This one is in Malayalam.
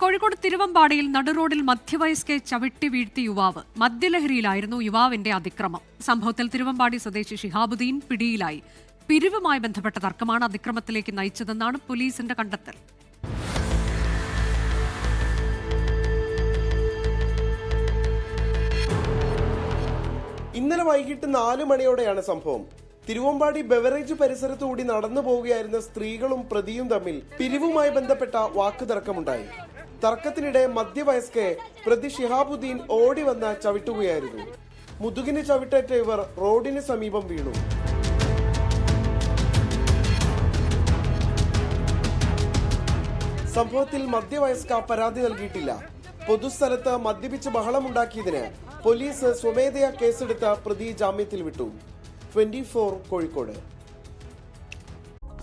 കോഴിക്കോട് തിരുവമ്പാടിയിൽ നടുറോഡിൽ മധ്യവയസ്കെ ചവിട്ടി വീഴ്ത്തി യുവാവ്. മദ്യലഹരിയിലായിരുന്നു യുവാവിന്റെ അതിക്രമം. സംഭവത്തിൽ തിരുവമ്പാടി സ്വദേശി ഷിഹാബുദ്ദീൻ പിടിയിലായി. പിരിവുമായി ബന്ധപ്പെട്ട തർക്കമാണ് അതിക്രമത്തിലേക്ക് നയിച്ചതെന്നാണ് പോലീസിന്റെ കണ്ടെത്തൽ. ഇന്നലെ വൈകിട്ട് നാല് മണിയോടെയാണ് സംഭവം. തിരുവമ്പാടി ബെവറേജ് പരിസരത്തു കൂടി നടന്നു പോവുകയായിരുന്ന സ്ത്രീകളും പ്രതിയും തമ്മിൽ പിരിവുമായി ബന്ധപ്പെട്ട വാക്കുതർക്കമുണ്ടായി. തർക്കത്തിനിടെ മധ്യവയസ്കെ പ്രതി ഷിഹാബുദ്ദീൻ ഓടി വന്ന് ചവിട്ടുകയായിരുന്നു. മുതുകിന് ചവിട്ടേറ്റ ഇവർ റോഡിന് സമീപം വീണു. സംഭവത്തിൽ മധ്യവയസ്ക പരാതി നൽകിയിട്ടില്ല. പൊതുസ്ഥലത്ത് മദ്യപിച്ച് ബഹളമുണ്ടാക്കിയതിന് പോലീസ് സ്വമേധയാ കേസെടുത്ത പ്രതി ജാമ്യത്തിൽ വിട്ടു. ട്വന്റി കോഴിക്കോട്.